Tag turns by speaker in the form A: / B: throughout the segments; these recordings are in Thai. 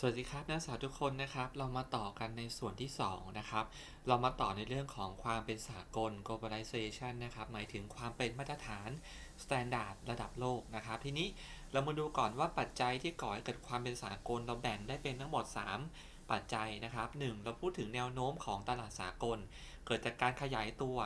A: สวัสดีครับนักศึกษาทุกคนนะครับ เรามาต่อกันในส่วนที่ 2 นะครับ เรามาต่อในเรื่องของความเป็นสากล globalization นะครับ หมายถึงความเป็นมาตรฐาน standard ระดับโลกนะครับ ทีนี้เรามาดูก่อนว่าปัจจัยที่ก่อให้เกิดความเป็นสากล เราแบ่งได้เป็นทั้งหมด 3 ปัจจัยนะครับ 1. เราพูดถึงแนวโน้มของตลาดสากล เกิดจากการขยายตัว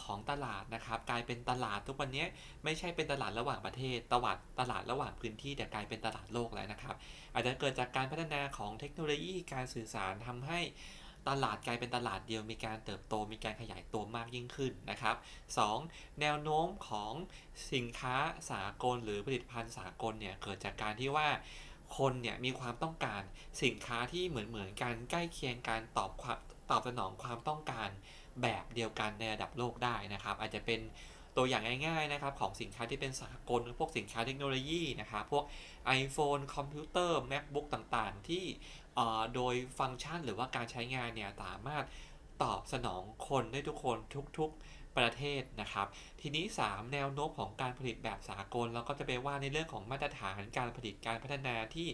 A: ของตลาดนะครับ กลายเป็นตลาดทุกวันนี้ไม่ใช่เป็นตลาดระหว่างประเทศตลาดตลาดระหว่างพื้นที่แต่กลายเป็นตลาดโลกแล้วนะครับ อาจจะเกิดจากการพัฒนาของเทคโนโลยีการสื่อสารทำให้ตลาดกลายเป็นตลาดเดียวมีการเติบโตมีการขยายตัวมากยิ่งขึ้นนะครับ 2. แนวโน้มของสินค้าสากลหรือผลิตภัณฑ์สากลเนี่ยเกิดจากการที่ว่าคนเนี่ยมีความต้องการสินค้าที่เหมือนเหมือนกันใกล้เคียงการตอบความตอบสนองความต้องการ แบบเดียวกันในระดับโลกได้นะครับ อาจจะเป็นตัวอย่างง่ายๆนะครับของสินค้าที่เป็นสากลพวกสินค้าเทคโนโลยีนะครับพวก iPhone คอมพิวเตอร์ MacBook ต่างๆ ที่โดยฟังก์ชันหรือว่าการใช้งานเนี่ยสามารถตอบสนองคนได้ทุกคนทุกๆประเทศนะครับ ทีนี้ 3 แนวโน้มของการผลิตแบบสากลเราก็จะไปว่าในเรื่องของมาตรฐานการผลิตการพัฒนาที่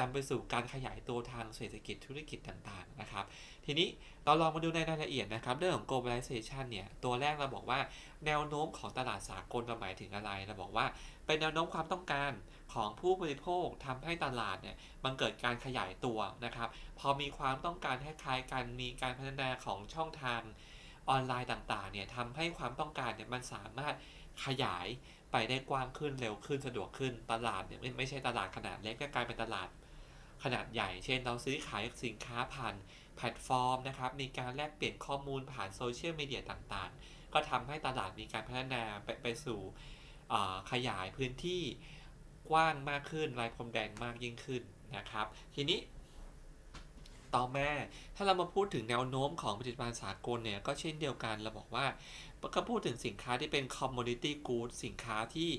A: นำไปสู่การขยายตัวทางเศรษฐกิจธุรกิจต่างๆนะครับ ทีนี้เราลองมาดูในรายละเอียดนะครับ เรื่องของ globalization เนี่ยตัวแรกเราบอกว่าแนวโน้มของตลาดสากลเราหมายถึงอะไรเราบอกว่า เป็นแนวโน้มความต้องการของผู้บริโภคทำให้ตลาดเนี่ยมันเกิดการขยายตัวนะครับ พอมีความต้องการคล้ายๆกันมีการพัฒนาของช่องทาง ออนไลน์ต่างๆเนี่ยทำให้ความต้องการเนี่ยมันสามารถขยายไปได้กว้างขึ้นเร็วขึ้นสะดวกขึ้นตลาดเนี่ยไม่ไม่ใช่ตลาดขนาดเล็กก็กลายเป็นตลาดขนาดใหญ่ เช่น เราซื้อขายสินค้าผ่านแพลตฟอร์มนะครับ มีการแลกเปลี่ยนข้อมูลผ่านโซเชียลมีเดียต่างๆ ก็ทำให้ตลาดมีการพัฒนาไปไปสู่ขยายพื้นที่กว้างมากขึ้นลายพรมแดงมากยิ่งขึ้นนะครับ ทีนี้ ต่อมาถ้าเรามาพูดถึงแนวโน้มของผลิตภัณฑ์สากลเนี่ยก็เช่นเดียวกันเราบอกว่าก็พูดถึงสินค้าที่เป็น commodity good สินค้าที่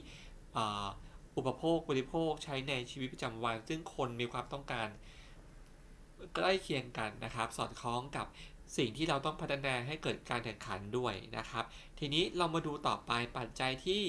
A: อุปโภคบริโภคใช้ในชีวิตประจำวัน ซึ่งคนมีความต้องการใกล้เคียงกันนะครับ สอดคล้องกับสิ่งที่เราต้องพัฒนาให้เกิดการแข่งขันด้วยนะครับ ทีนี้เรามาดูต่อไปปัจจัยที่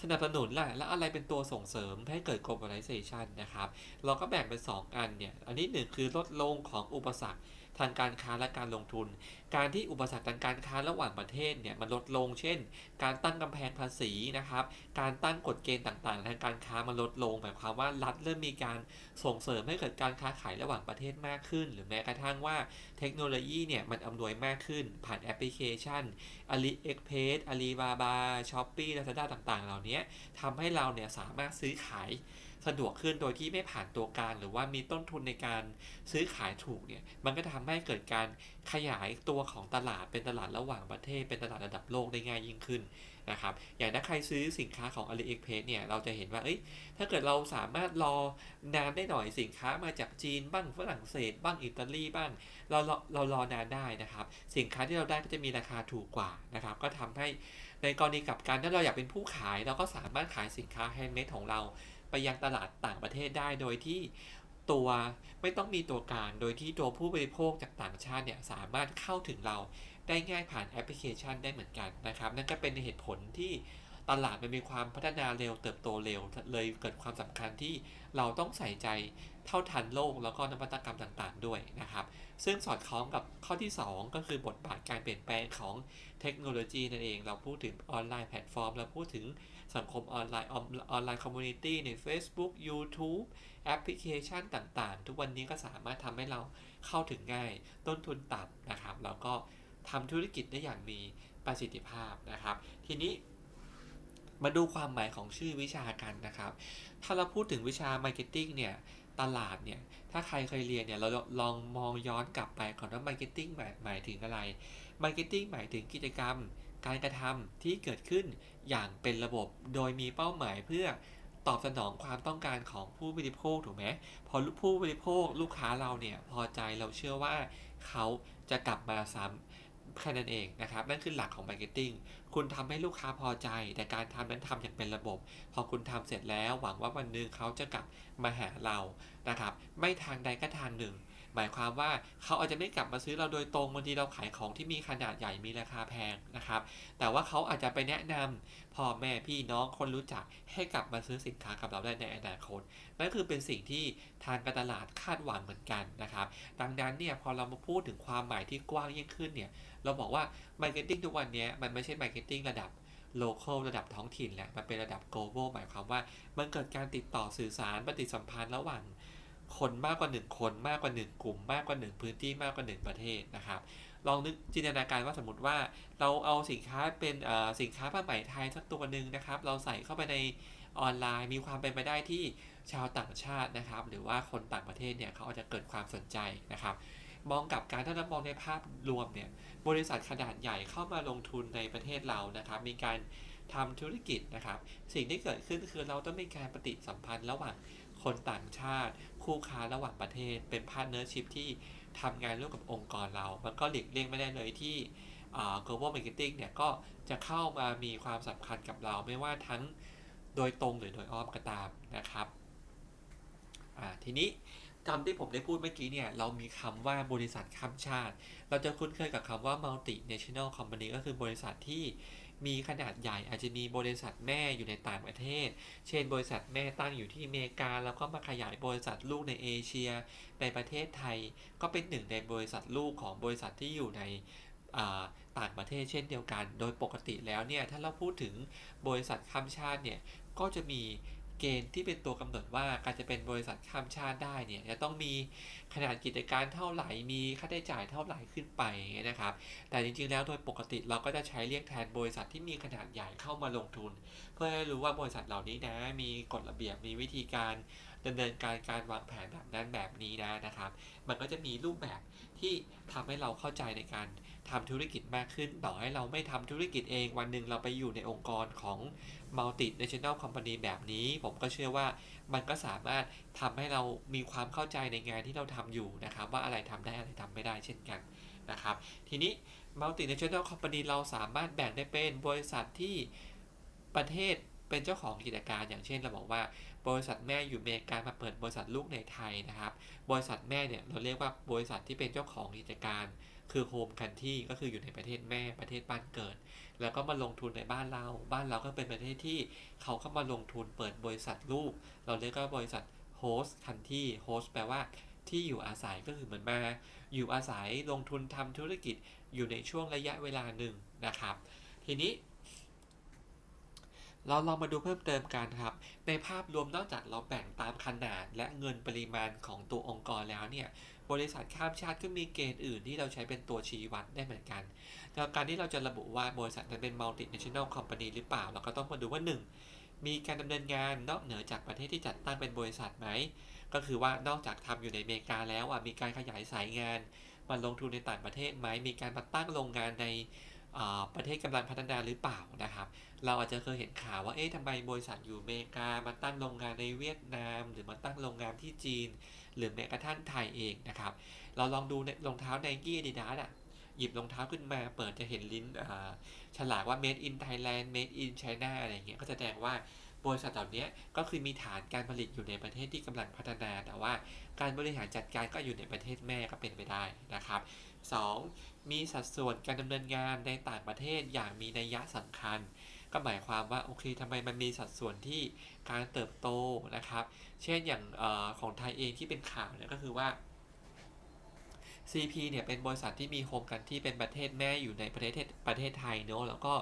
A: สนับสนุนล่ะแล้วอะไรเป็นตัวส่งเสริมให้เกิด globalization นะครับ เราก็แบ่งเป็น 2 อันเนี่ย อันนี้หนึ่งคือลดลงของอุปสรรคทางการค้าและการลงทุน การที่อุปสรรคทางการค้าระหว่างประเทศเนี่ยมันลดลง เช่น การตั้งกำแพงภาษีนะครับ การตั้งกฎเกณฑ์ต่างๆ ทางการค้ามันลดลง หมายความว่ารัฐเริ่มมีการส่งเสริมให้เกิดการค้าขายระหว่างประเทศมากขึ้น หรือแม้กระทั่งว่าเทคโนโลยีเนี่ยมันอำนวยมากขึ้นผ่านแอปพลิเคชัน AliExpress Alibaba Shopee Lazada ต่างๆ เหล่านี้ทำให้เราเนี่ยสามารถซื้อขายสะดวกขึ้นโดยที่ไม่ผ่านตัวกลางหรือว่ามีต้นทุนในการซื้อขายถูกเนี่ยมันก็ทำให้เกิดการขยายตัวของตลาดเป็นตลาดระหว่างประเทศ เป็นตลาดระดับโลกได้ง่ายยิ่งขึ้น นะครับอย่างถ้าใครซื้อสินค้าของ AliExpress เนี่ยเราจะเห็นว่าเอ้ยถ้าเกิดเราสามารถรอนานได้หน่อยสินค้ามาจากจีนบ้างฝรั่งเศส บ้างอิตาลีบ้าง เราเราเรารอนานได้นะครับ สินค้าที่เราได้ก็จะมีราคาถูกกว่านะครับ ก็ทำให้ในกรณีกับการถ้าเราอยากเป็นผู้ขาย เราก็สามารถขายสินค้าแฮนด์เมดของเรา ไปยังตลาดต่างประเทศได้โดยที่ตัวไม่ต้องมีตัวกลางโดยที่ตัวผู้บริโภคจากต่างชาติเนี่ยสามารถเข้าถึงเรา ได้ง่ายผ่านแอปพลิเคชันได้เหมือนกันนะครับ นั่นก็เป็นเหตุผลที่ตลาดมันมีความพัฒนาเร็วเติบโตเร็ว เลยเกิดความสำคัญที่เราต้องใส่ใจเท่าทันโลกแล้วก็นวัตกรรมต่างๆ ด้วยนะครับ ซึ่งสอดคล้องกับข้อที่ 2 ก็คือบทบาทการเปลี่ยนแปลงของเทคโนโลยีนั่นเอง เราพูดถึงออนไลน์แพลตฟอร์ม เราพูดถึงสังคมออนไลน์ออนไลน์คอมมูนิตี้ใน Facebook YouTube แอปพลิเคชันต่างๆ ทุกวันนี้ก็สามารถทำให้เราเข้าถึงง่ายต้นทุนต่ำนะครับแล้วก็ ทำธุรกิจได้อย่างมีประสิทธิภาพนะครับ ทีนี้มาดูความหมายของชื่อวิชากันนะครับ ถ้าเราพูดถึงวิชา Marketing เนี่ยตลาดเนี่ย ถ้าใครเคยเรียนเนี่ย เราลองมองย้อนกลับไปก่อนว่า Marketing หมายหมายถึงอะไร Marketing หมายถึงกิจกรรม การกระทำที่เกิดขึ้นอย่างเป็นระบบ โดยมีเป้าหมายเพื่อตอบสนองความต้องการของผู้บริโภคถูกไหมพอผู้บริโภคลูกค้าเราเนี่ยพอใจเราเชื่อว่าเขาจะกลับมาซ้ำ แค่นั้นเองนะครับนั่นคือหลักของมาร์เก็ตติ้งคุณทำให้ลูกค้าพอใจ แต่การทำนั้นทำอย่างเป็นระบบ พอคุณทำเสร็จแล้วหวังว่าวันหนึ่งเขาจะกลับมาหาเรานะครับ ไม่ทางใดก็ทางหนึ่ง หมายความว่าเขาอาจจะไม่กลับมาซื้อเราโดยตรงบางทีเราขายของที่มีขนาดใหญ่มีราคาแพงนะครับ แต่ว่าเขาอาจจะไปแนะนำพ่อแม่พี่น้องคนรู้จักให้กลับมาซื้อสินค้ากับเราได้ในอนาคตนั่นคือเป็นสิ่งที่ทางการตลาดคาดหวังเหมือนกันนะครับ ดังนั้นเนี่ยพอเรามาพูดถึงความหมายที่กว้างยิ่งขึ้นเนี่ยเราบอกว่ามาร์เก็ตติ้งทุกวันนี้มันไม่ใช่มาร์เก็ตติ้งระดับ local ระดับท้องถิ่นแหละมันเป็นระดับ global หมายความว่า มันเกิดการติดต่อสื่อสารปฏิสัมพันธ์ระหว่าง คนมากกว่า 1 คนมากกว่า 1 กลุ่มมากกว่า 1 พื้นที่มากกว่า 1 ประเทศนะครับ ลองนึกจินตนาการว่าสมมติว่าเราเอาสินค้าเป็นสินค้าผ้าไหมไทยสักตัวหนึ่งนะครับ เราใส่เข้าไปในออนไลน์ มีความเป็นไปได้ที่ชาวต่างชาตินะครับ หรือว่าคนต่างประเทศเนี่ยเขาอาจจะเกิดความสนใจนะครับ มองกับการถ้าเรามองในภาพรวมเนี่ยบริษัทขนาดใหญ่เข้ามาลงทุนในประเทศเรานะครับ มีการทำธุรกิจนะครับ สิ่งที่เกิดขึ้นคือเราต้องมีการปฏิสัมพันธ์ระหว่าง คนต่างชาติ คู่ค้าระหว่างประเทศ เป็นพาร์ทเนอร์ชิพที่ทำงานร่วมกับองค์กรเรา มันก็หลีกเลี่ยงไม่ได้เลยที่ global marketing เนี่ยก็จะเข้ามามีความสำคัญกับเราไม่ว่าทั้งโดยตรงหรือโดยอ้อมก็ตามนะครับ ทีนี้คำที่ผมได้พูดเมื่อกี้เนี่ย เรามีคำว่าบริษัทข้ามชาติ เราจะคุ้นเคยกับคำว่า multinational company ก็คือบริษัทที่ มีขนาดใหญ่อาจจะมีบริษัทแม่อยู่ในต่างประเทศ เช่น บริษัทแม่ตั้งอยู่ที่อเมริกา แล้วก็มาขยายบริษัทลูกในเอเชีย ในประเทศไทย ก็เป็นหนึ่งในบริษัทลูกของบริษัทที่อยู่ในต่างประเทศเช่นเดียวกัน โดยปกติแล้วเนี่ยถ้าเราพูดถึงบริษัทข้ามชาติเนี่ยก็จะมี เกณฑ์ที่เป็นตัวกำหนดว่าการจะเป็นบริษัทข้ามชาติได้เนี่ยจะต้องมีขนาดกิจการเท่าไหร่มีค่าใช้จ่ายเท่าไหร่ขึ้นไปนะครับ แต่จริงๆแล้วโดยปกติเราก็จะใช้เรียกแทนบริษัทที่มีขนาดใหญ่เข้ามาลงทุน เพื่อให้รู้ว่าบริษัทเหล่านี้นะมีกฎระเบียบมีวิธีการดำเนินการการวางแผนแบบนั้นแบบนี้นะนะครับ มันก็จะมีรูปแบบที่ทำให้เราเข้าใจในการทำธุรกิจมากขึ้น ต่อให้เราไม่ทำธุรกิจเองวันหนึ่งเราไปอยู่ในองค์กรของ multinational company แบบนี้ ผมก็เชื่อว่ามันก็สามารถทำให้เรามีความเข้าใจในงานที่เราทำอยู่นะครับ ว่าอะไรทำได้อะไรทำไม่ได้เช่นกันนะครับ ทีนี้ multinational company เราสามารถแบ่งได้เป็นบริษัทที่ประเทศเป็นเจ้าของกิจการอย่างเช่นเราบอกว่า บริษัทแม่อยู่อเมริกามาเปิดบริษัทลูกในไทยนะครับ บริษัทแม่เนี่ยเราเรียกว่าบริษัทที่เป็นเจ้าของกิจการ คือโฮมคันที่ก็คืออยู่ในประเทศแม่ประเทศบ้านเกิด แล้วก็มาลงทุนในบ้านเรา บ้านเราก็เป็นประเทศที่เขาเข้ามาลงทุนเปิดบริษัทลูก เราเรียกว่าบริษัทโฮสคันที่โฮสแปลว่าที่อยู่อาศัยก็คือเหมือนมา อยู่อาศัยลงทุนทำธุรกิจอยู่ในช่วงระยะเวลาหนึ่งนะครับ ทีนี้ เราลองมาดูเพิ่มเติมกันครับ ในภาพรวมนอกจากเราแบ่งตามขนาดและเงินปริมาณของตัวองค์กรแล้วเนี่ย บริษัทข้ามชาติก็มีเกณฑ์อื่นที่เราใช้เป็นตัวชี้วัดได้เหมือนกันแล้วการที่เราจะระบุว่าบริษัทนั้นเป็น multinational company หรือเปล่า เราก็ต้องมาดูว่า 1. มีการดำเนินงานนอกเหนือจากประเทศที่จัดตั้งเป็นบริษัทไหม ก็คือว่านอกจากทำอยู่ในอเมริกาแล้วอะมีการขยายสายงานมาลงทุนในต่างประเทศไหม มีการมาตั้งโรงงานในประเทศกำลังพัฒนาหรือเปล่านะครับ เราอาจจะเคยเห็นข่าวว่า เอ๊ะทำไมบริษัทอยู่อเมริกา มาตั้งโรงงานในเวียดนาม หรือมาตั้งโรงงานที่จีน หรือแม้กระทั่งไทยเองนะครับ เราลองดูรองเท้าไนกี้ดีดาอะหยิบรองเท้าขึ้นมาเปิดจะเห็นลิ้นฉลากว่า made in Thailand made in China อะไรเงี้ยก็จะแสดงว่าบริษัทเหล่านี้ก็คือมีฐานการผลิตอยู่ในประเทศที่กำลังพัฒนา แต่ว่าการบริหารจัดการก็อยู่ในประเทศแม่ก็เป็นไปได้นะครับ 2. มีสัดส่วนการดำเนินงานในต่างประเทศอย่างมีนัยยะสำคัญ ก็หมายความว่าโอเคทำไมมันมีสัดส่วนที่การเติบโตนะครับ เช่นอย่างอของไทยเองที่เป็นข่าวเนี่ยก็คือว่า CP เนี่ยเป็นบริษัทที่มีโฮมกันที่เป็นประเทศแม่อยู่ในประเทศประเทศไทยเนาะแล้วก็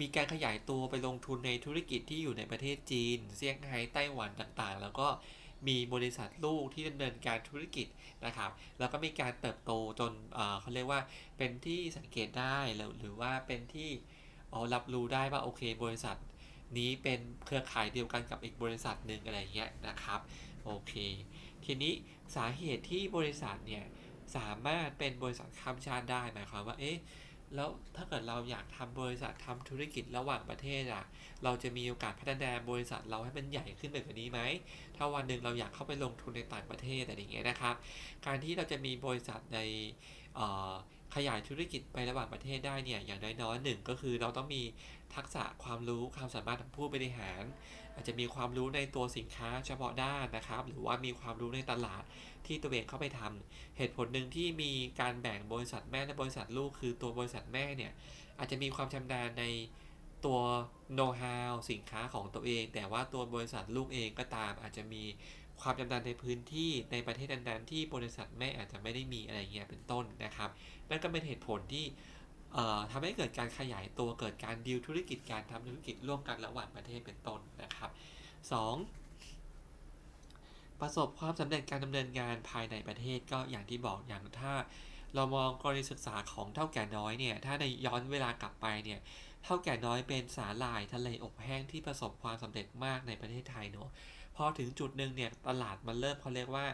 A: มีการขยายตัวไปลงทุนในธุรกิจที่อยู่ในประเทศจีนเซี่ยงไฮ้ไต้หวันต่างๆ แล้วก็มีบริษัทลูกที่ดำเนินการธุรกิจนะครับ แล้วก็มีการเติบโตจนเขาเรียกว่าเป็นที่สังเกตได้หรือว่าเป็นที่ อรับรู้ได้ว่าโอเค บริษัทนี้เป็นเครือข่ายเดียวกันกับอีกบริษัทหนึ่งอะไรเงี้ยนะครับโอเค ทีนี้สาเหตุที่บริษัทเนี่ยสามารถเป็นบริษัทข้ามชาติได้หมายความว่าเอ๊ะแล้วถ้าเกิดเราอยากทำบริษัททำธุรกิจระหว่างประเทศอะเราจะมีโอกาสพัฒนาบริษัทเราให้มันใหญ่ขึ้นแบบนี้ไหม ถ้าวันหนึ่งเราอยากเข้าไปลงทุนในต่างประเทศอะไรอย่างเงี้ยนะครับ การที่เราจะมีบริษัทใน ขยายธุรกิจไประหว่างประเทศได้เนี่ยอย่างน้อยๆหนึ่งก็คือเราต้องมีทักษะความรู้ความสามารถของผู้บริหาร อาจจะมีความรู้ในตัวสินค้าเฉพาะด้านนะครับ หรือว่ามีความรู้ในตลาดที่ตัวเองเข้าไปทำเหตุผลหนึ่งที่มีการแบ่งบริษัทแม่และบริษัทลูกคือตัวบริษัทแม่เนี่ยอาจจะมีความชำนาญในตัวโน้ตฮาวสินค้าของตัวเอง แต่ว่าตัวบริษัทลูกเองก็ตามอาจจะมี ความชำนาญในพื้นที่ในประเทศนั้นๆที่บริษัทแม่อาจจะไม่ได้มีอะไรเงี้ยเป็นต้นนะครับ นั่นก็เป็นเหตุผลที่ทำให้เกิดการขยายตัวเกิดการดีลธุรกิจการทำธุรกิจร่วมกันระหว่างประเทศเป็นต้นนะครับ 2. ประสบความสำเร็จการดำเนินงานภายในประเทศก็อย่างที่บอกอย่างถ้า เรามองกรณีศึกษาของเท่าแก่น้อยเนี่ยถ้าในย้อนเวลากลับไปเนี่ย เท่าแก่น้อยเป็นสาหร่ายทะเลอบแห้งที่ประสบความสำเร็จมากในประเทศไทยเนาะพอถึงจุดหนึ่งเนี่ยตลาดมันเริ่มเขาเรียกว่า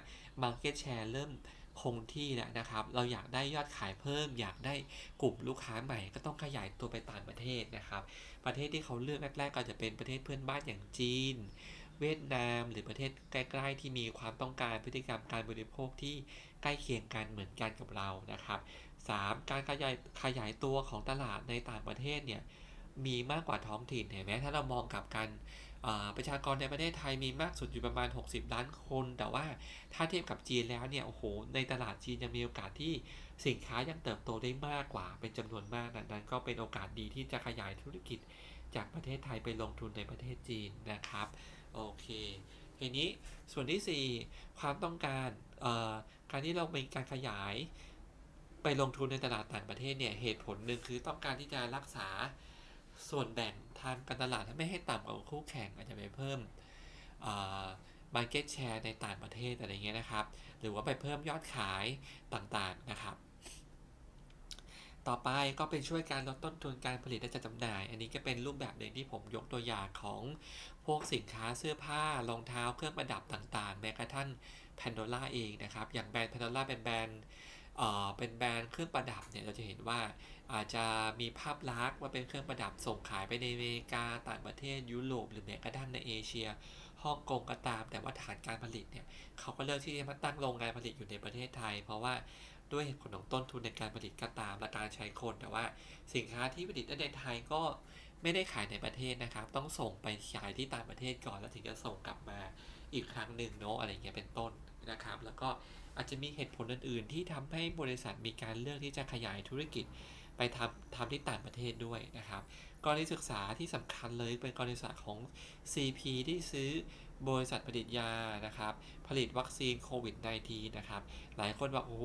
A: Market Share เริ่มคงที่แล้วนะครับ เราอยากได้ยอดขายเพิ่ม อยากได้กลุ่มลูกค้าใหม่ ก็ต้องขยายตัวไปต่างประเทศนะครับ ประเทศที่เขาเลือกแรกๆก็จะเป็นประเทศเพื่อนบ้านอย่างจีน เวียดนาม หรือประเทศใกล้ๆที่มีความต้องการพฤติกรรมการบริโภคที่ใกล้เคียงกันเหมือนกันกับเรานะครับ 3. การขยายขยายตัวของตลาดในต่างประเทศเนี่ย มีมากกว่าท้องถิ่นเห็นไหมถ้าเรามองกับกันประชากรในประเทศไทยมีมากสุดอยู่ประมาณ 60 ล้านคน แต่ว่าถ้าเทียบกับจีนแล้วเนี่ยโอ้โหในตลาดจีนยังมีโอกาสที่สินค้ายังเติบโตได้มากกว่า เป็นจำนวนมากนั้นก็เป็นโอกาสดีที่จะขยายธุรกิจจากประเทศไทยไปลงทุนในประเทศจีนนะครับโอเคทีนี้ส่วนที่ 4 ความต้องการการที่เรามีการขยายไปลงทุนในตลาดต่างประเทศเนี่ยเหตุผลหนึ่งคือต้องการที่จะรักษา ส่วนแบ่งทางการตลาดไม่ให้ต่ำกว่าคู่แข่งอาจจะไปเพิ่ม market share ในต่างประเทศอะไรเงี้ยนะครับ หรือว่าไปเพิ่มยอดขายต่างๆนะครับ ต่อไปก็เป็นช่วยการลดต้นทุนการผลิตและจัดจำหน่าย อันนี้ก็เป็นรูปแบบหนึ่งที่ผมยกตัวอย่างของพวกสินค้าเสื้อผ้ารองเท้าเครื่องประดับต่างๆ แม้กระทั่งแพนโดล่าเองนะครับ อย่างแบรนด์แพนโดล่าเป็นแบรนด์ เป็นแบรนด์เครื่องประดับเนี่ยเราจะเห็นว่าอาจจะมีภาพลักษณ์ว่าเป็นเครื่องประดับส่งขายไปในอเมริกาต่างประเทศยุโรปหรือแม้กระทั่งในเอเชียฮ่องกงก็ตาม แต่ว่าฐานการผลิตเนี่ยเขาก็เลือกที่จะมาตั้งโรงงานผลิตอยู่ในประเทศไทย เพราะว่าด้วยเหตุผลของต้นทุนในการผลิตก็ตามและการใช้คนแต่ว่าสินค้าที่ผลิตในไทยก็ไม่ได้ขายในประเทศนะครับ ต้องส่งไปขายที่ต่างประเทศก่อนแล้วถึงจะส่งกลับมาอีกครั้งหนึ่งเนาะอะไรเงี้ยเป็นต้นนะครับ แล้วก็อาจจะมีเหตุผลอื่น ๆ ที่ทำให้บริษัทมีการเลือกที่จะขยายธุรกิจไปทำทำที่ต่างประเทศด้วยนะครับกรณีศึกษาที่สำคัญเลยเป็นกรณีศึกษาของ CP ที่ซื้อบริษัทผลิตยานะครับ ผลิตวัคซีนโควิด -19 นะครับ หลายคนบอกโอ้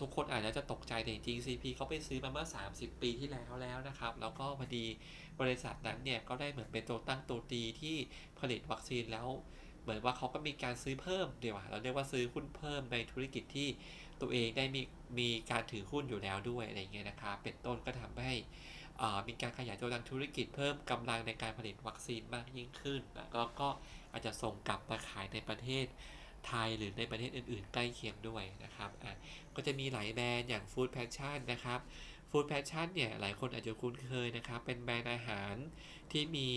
A: ทุกคนอาจจะตกใจแต่จริง CP เขาไปซื้อมาเมื่อ 30 ปีที่แล้วแล้วนะครับ แล้วก็พอดีบริษัทนั้นเนี่ยก็ได้เหมือนเป็นตัวตั้งตัวตีที่ผลิตวัคซีนแล้ว เหมือนว่าเขาก็มีการซื้อเพิ่มเดี๋ยวเราเรียกว่าซื้อหุ้นเพิ่มในธุรกิจที่ตัวเองได้มีมีการถือหุ้นอยู่แล้วด้วยอะไรเงี้ยนะครับเป็นต้นก็ทำให้มีการขยายตัวทางธุรกิจเพิ่มกำลังในการผลิตวัคซีนมากยิ่งขึ้นแล้วก็อาจจะส่งกลับมาขายในประเทศไทยหรือในประเทศอื่นๆ ใกล้เคียงด้วยนะครับอะก็จะมีหลายแบรนด์อย่าง Food Passion นะครับ Food Passion เนี่ยหลายคนอาจจะคุ้นเคยนะครับ เป็นแบรนด์อาหารที่มี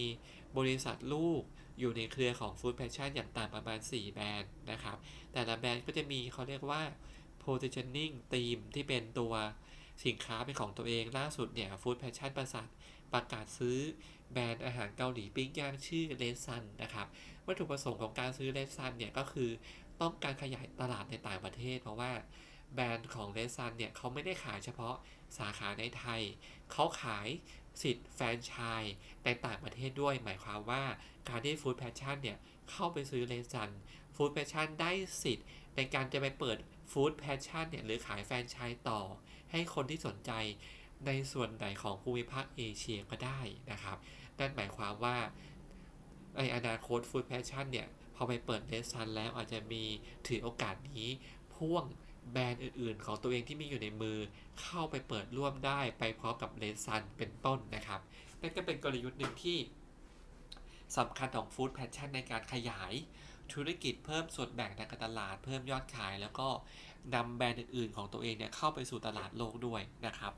A: บริษัทลูก อยู่ในเครือของ Food Passion อย่างต่างประมาณ 4 แบรนด์นะครับ แต่ละแบรนด์ก็จะมีเขาเรียกว่า positioning ธีมที่เป็นตัวสินค้าเป็นของตัวเองล่าสุดเนี่ย Food Passion ประสาทประกาศซื้อแบรนด์อาหารเกาหลีปิ้งย่างชื่อเลซันนะครับ วัตถุประสงค์ของการซื้อเลซันเนี่ยก็คือต้องการขยายตลาดในต่างประเทศ เพราะว่าแบรนด์ของเลซันเนี่ยเขาไม่ได้ขายเฉพาะสาขาในไทย เขาขาย สิทธิ์แฟรนไชส์ในต่างประเทศด้วย หมายความว่าการที่ฟู้ดแพชชั่นเนี่ย เข้าไปซื้อเลซันฟู้ดแพชชั่นได้สิทธิ์ ในการจะไปเปิดฟู้ดแพชชั่นเนี่ย หรือขายแฟรนไชส์ต่อ ให้คนที่สนใจในส่วนไหนของภูมิภาคเอเชียก็ได้นะครับ นั่นหมายความว่าในอนาคตฟู้ดแพชชั่นเนี่ย พอไปเปิดเลซันแล้วอาจจะมีถือโอกาสนี้พ่วง แบรนด์อื่นๆ ของตัวเองที่มีอยู่ในมือ เข้าไปเปิดร่วมได้ไปพร้อมกับเลสซันเป็นต้นนะครับ นั่นก็เป็นกลยุทธ์หนึ่งที่สำคัญของฟู้ดแพชชั่นในการขยายธุรกิจเพิ่มส่วนแบ่งทางการตลาด เพิ่มยอดขาย แล้วก็นำแบรนด์อื่นๆ ของตัวเองเนี่ยเข้าไปสู่ตลาดโลกด้วยนะครับ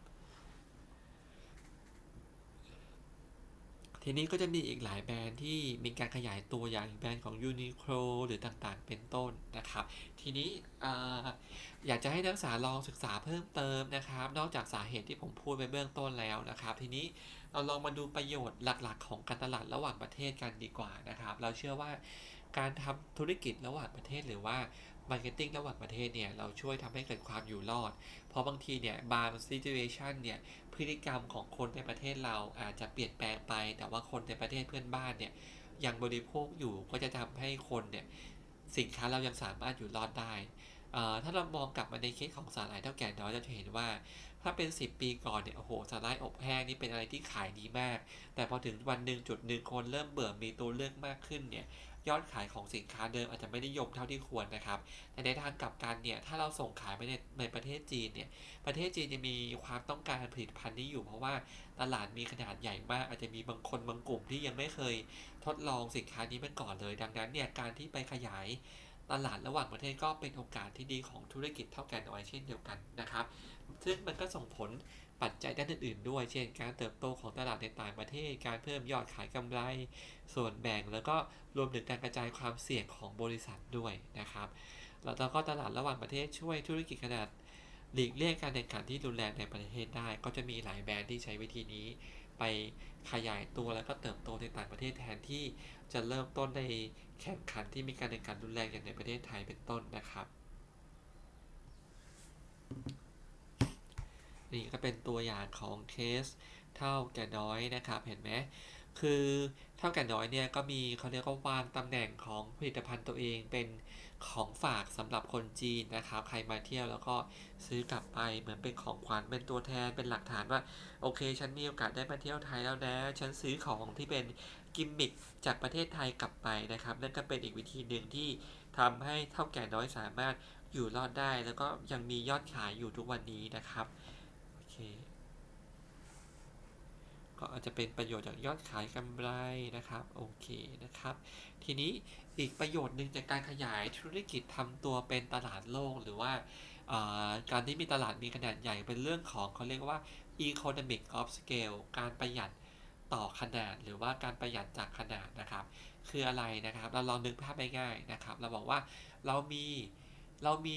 A: ทีนี้ก็จะมีอีกหลายแบรนด์ที่มีการขยายตัวอย่างแบรนด์ของ Uniqlo หรือต่างๆ เป็นต้นนะครับ ทีนี้ออยากจะให้นักศึกษาลองศึกษาเพิ่มเติมนะครับ นอกจากสาเหตุที่ผมพูดไปเบื้องต้นแล้วนะครับ ทีนี้เราลองมาดูประโยชน์หลักๆ ของการตลาดระหว่างประเทศกันดีกว่านะครับ เราเชื่อว่าการทำธุรกิจระหว่างประเทศหรือว่า มาร์เก็ตติ้งระหว่างประเทศเนี่ยเราช่วยทำให้เกิดความอยู่รอด เพราะบางทีเนี่ยบาง situation เนี่ยพฤติกรรมของคนในประเทศเราอาจจะเปลี่ยนแปลงไป แต่ว่าคนในประเทศเพื่อนบ้านเนี่ยยังบริโภคอยู่ก็จะทำให้คนเนี่ยสินค้าเรายังสามารถอยู่รอดได้ถ้าเรามองกลับมาในเคสของสาหร่ายเท่าแก่น้อยเราจะเห็นว่า ถ้าเป็น 10 ปีก่อนเนี่ยโอ้โหสาหร่ายอบแห้งนี่เป็นอะไรที่ขายดีมาก แต่พอถึงวันหนึ่งจุดหนึ่งคนเริ่มเบื่อมีตัวเลือกมากขึ้นเนี่ย ยอดขายของสินค้าเดิมอาจจะไม่ได้ยมเท่าที่ควรนะครับ แต่ในทางกลับกันเนี่ย ถ้าเราส่งขายไปในในประเทศจีนเนี่ย ประเทศจีนยังมีความต้องการผลิตภัณฑ์นี้อยู่ เพราะว่าตลาดมีขนาดใหญ่มาก อาจจะมีบางคนบางกลุ่มที่ยังไม่เคยทดลองสินค้านี้มาก่อนเลย ดังนั้นเนี่ย การที่ไปขยายตลาดระหว่างประเทศก็เป็นโอกาสที่ดีของธุรกิจเท่าแก่น้อยเช่นเดียวกันนะครับ ซึ่งมันก็ส่งผล ปัจจัยด้านอื่นๆด้วย เช่น การเติบโตของตลาดในต่างประเทศ การเพิ่มยอดขายกำไร ส่วนแบ่ง แล้วก็รวมถึงการกระจายความเสี่ยงของบริษัทด้วยนะครับ แล้วก็ตลาดระหว่างประเทศช่วยธุรกิจขนาดหลีกเลี่ยงการแข่งขันที่รุนแรงในประเทศได้ ก็จะมีหลายแบรนด์ที่ใช้วิธีนี้ ไปขยายตัวแล้วก็เติบโตในต่างประเทศแทนที่จะเริ่มต้นในแข่งขันที่มีการแข่งขันรุนแรงอย่างในประเทศไทยเป็นต้นนะครับ นี่ก็เป็นตัวอย่างของเคสเท่าแก่น้อยนะครับเห็นไหมคือเท่าแก่น้อยเนี่ยก็มีเขาเรียกว่าวางตำแหน่งของผลิตภัณฑ์ตัวเองเป็นของฝากสำหรับคนจีนนะครับใครมาเที่ยวแล้วก็ซื้อกลับไปเหมือนเป็นของขวัญเป็นตัวแทนเป็นหลักฐานว่าโอเค ฉันมีโอกาสได้มาเที่ยวไทยแล้วนะ ฉันซื้อของที่เป็นกิมมิคจากประเทศไทยกลับไปนะครับ นั่นก็เป็นอีกวิธีหนึ่งที่ทำให้เท่าแก่น้อยสามารถอยู่รอดได้ แล้วก็ยังมียอดขายอยู่ทุกวันนี้นะครับ โอเค ก็อาจจะเป็นประโยชน์จากยอดขายกำไรนะครับโอเคนะครับ ทีนี้อีกประโยชน์หนึ่งจากการขยายธุรกิจทำตัวเป็นตลาดโลกหรือว่าการที่มีตลาดมีขนาดใหญ่เป็นเรื่องของเขาเรียกว่า economic of scale การประหยัดต่อขนาดหรือว่าการประหยัดจากขนาดนะครับ คืออะไรนะครับ เราลองนึกภาพง่ายๆนะครับ เราบอกว่าเรามีเรามี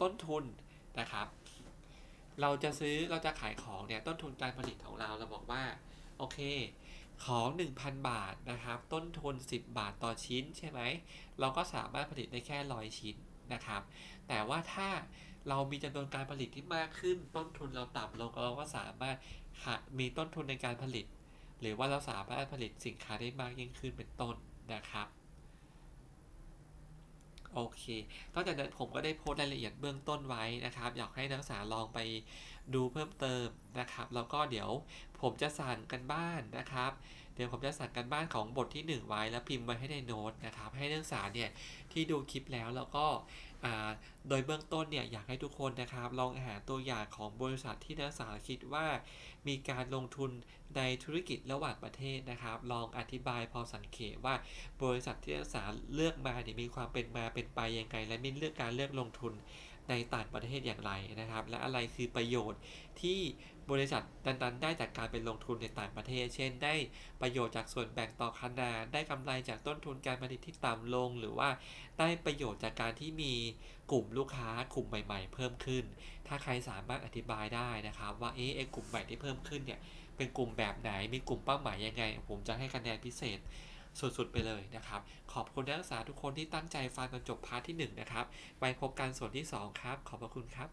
A: ต้นทุนนะครับ เราจะซื้อเราจะขายของเนี่ยต้นทุนการผลิตของเราเราบอกว่าโอเค ของ 1,000 บาทนะครับ ต้นทุน 10 บาทต่อชิ้นใช่ไหมเราก็สามารถผลิตได้แค่ร้อยชิ้นนะครับ แต่ว่าถ้าเรามีจำนวนการผลิตที่มากขึ้น ต้นทุนเราต่ำลงเราก็สามารถมีต้นทุนในการผลิต หรือว่าเราสามารถผลิตสินค้าได้มากยิ่งขึ้นเป็นต้นนะครับ โอเคนอกจากนั้นผมก็ได้โพสต์รายละเอียดเบื้องต้นไว้นะครับ อยากให้นักศึกษาลองไปดูเพิ่มเติมนะครับ แล้วก็เดี๋ยวผมจะสั่งกันบ้านนะครับ เดี๋ยวผมจะสั่งกันบ้านของบทที่ 1 ไว้แล้วพิมพ์ไว้ให้ในโน้ตนะครับ ให้นักศึกษาเนี่ยที่ดูคลิปแล้วแล้วก็ โดยเบื้องต้นเนี่ยอยากให้ทุกคนนะครับลองหาตัวอย่างของบริษัทที่นักศึกษาคิดว่า มีการลงทุนในธุรกิจระหว่างประเทศนะครับ ลองอธิบายพอสังเกตว่าบริษัทที่นักศึกษาเลือกมาเนี่ยมีความเป็นมาเป็นไปยังไง และมีเลือกการเลือกลงทุน ในต่างประเทศอย่างไรนะครับ และอะไรคือประโยชน์ที่บริษัทนั้นๆได้จากการเป็นลงทุนในต่างประเทศ เช่น ได้ประโยชน์จากส่วนแบ่งต่อขนาดได้กำไรจากต้นทุนการผลิตที่ต่ำลง หรือว่าได้ประโยชน์จากการที่มีกลุ่มลูกค้ากลุ่มใหม่ๆ เพิ่มขึ้น ถ้าใครสามารถอธิบายได้นะครับ ว่าเอ๊ะกลุ่มใหม่ที่เพิ่มขึ้นเนี่ยเป็นกลุ่มแบบไหนมีกลุ่มเป้าหมายยังไง ผมจะให้คะแนนพิเศษ สุดๆไปเลยนะครับ ขอบคุณนักศึกษาทุกคนที่ตั้งใจฟังจนจบพาร์ทที่1นะครับไว้พบกันส่วนที่ 2 ครับ ขอบพระคุณครับ